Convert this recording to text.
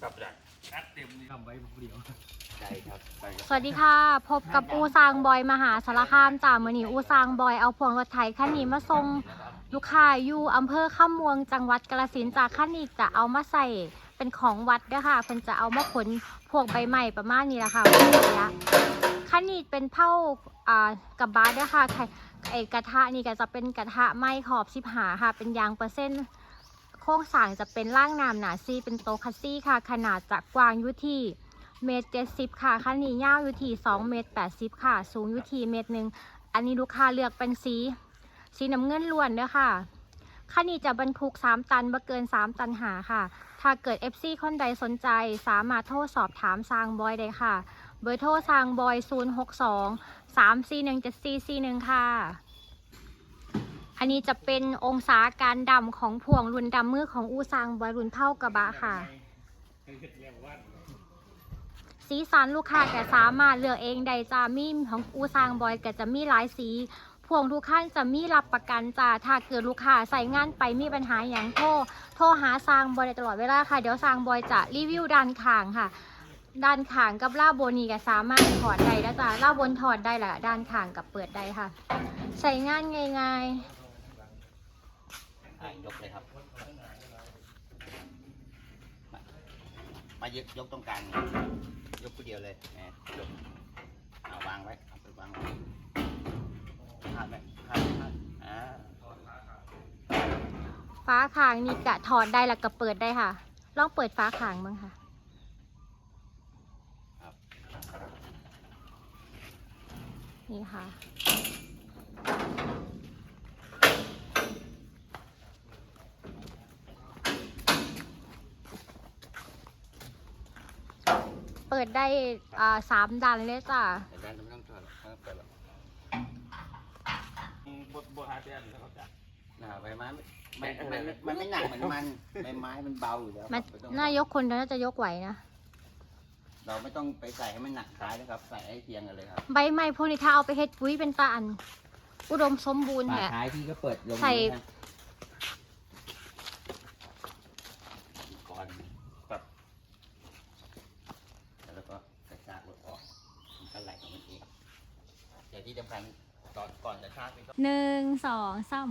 ไว้ผู้เดียวได้ครับไปครับสวัสดีค่ะ พบกับอูซางบอยมหาสารคามจากมือนีอูซางบอยเอาพวงรถไถคันนี้มาส่งลูกค้าอยู่อำเภอข้ามวงจังหวัดกาฬสินธุ์จากคันนี้จะเอามาใส่เป็นของวัดด้วยค่ะเพิ่นจะเอามาขนพวกใบใหม่ประมาณนี้แหละค่ะวันระยะคันนี้เป็นเผาอ่ากับบาสด้วยค่ะไข่ไอกระทะนี่ก็จะเป็นกระทะไม้ขอบสิบหาค่ะ เป็นยางเปอร์เซ็นต์โครงสร้างจะเป็นร่างน้ำหนาซีเป็นโตะคัสซี่ค่ะ ขนาดจะกว้างอยู่ที่เมตรเจ็ดสิบค่ะคันนี้ยาวอยู่ที่สองเมตรแปดสิบค่ะ สูงอยู่ที่เมตรหนึ่งอันนี้ลูกค้าเลือกเป็นสีสีน้ำเงินล้วนเด้อค่ะคันนี้จะบรรทุก 3 ตันบ่เกิน 3 ตันหาค่ะ ถ้าเกิด FC คนใดสนใจ สามารถโทรสอบถามซางบอยได้ค่ะ เบอร์โทรซางบอย 0 6 2 3 4 1 7 4 4 1 ค่ะ อันนี้จะเป็นองศาการดำของพวงรุนดำมือของอูซางบอยรุนเท่ากระบะค่ะ สีสันลูกค้าก็สามารถเลือกเองได้จ้ามีของอูซางบอยก็จะมีหลายสีพวงทุกขั้นจะมีรับประกันจ้าถ้าเกิดลูกค้าใส่งานไปมีปัญหาอย่างโทรโทรหาซางบอยตลอดเวลาค่ะ เดี๋ยวซางบอยจะรีวิวด้านข้างค่ะ ด้านข้างกับล่าบนนี่ก็สามารถถอดได้แล้วจ้าล่าบนถอดได้แหละด้านข้างกับเปิดได้ค่ะ ใส่งานง่ายอะ ยกเลยครับมามายกยกตรงกลางยกผู้เดียวเลยแหมยกเอาวางไว้เอาไปวางไว้พลาดไหมพลาดไหมพลาดอ่าฟ้าข้างนี่กะถอดได้แล้วก็เปิดได้ค่ะ ลองเปิดฟ้าข้างบ้างค่ะ นี่ค่ะ เปิดได้อ่าสามดันเลยจ้ะแต่ด้านนั้นไม่ต้องถอดหรอกไม่ต้องเปิดหรอกบทบทหาเตียนเขาจะหนาใบไม้มันมันมันมันไม่หนักเหมือนมันใบไม้มันเบาอยู่แล้วคมัรันบไม่ต้องน่ายกคนเดียวน่าจะยกไหวนะเราไม่ต้องไปใส่ให้มันหนักท้ายนะครับ ใส่ให้เทียงกันเลยครับ ใบไม้พวกนี้ถ้าเอาไปเฮ็ดปุ๋ยเป็นตาอัน อุดมสมบูรณ์ฝาแหละท้ายพี่ก็เปิดลงใส่ นะก่อนแบบแล้วก็กระชากรถออกมันก็ไหล แต่ที่สำคัญตอนก่อนจะชาร์จเป็นหนึ่งสองสาม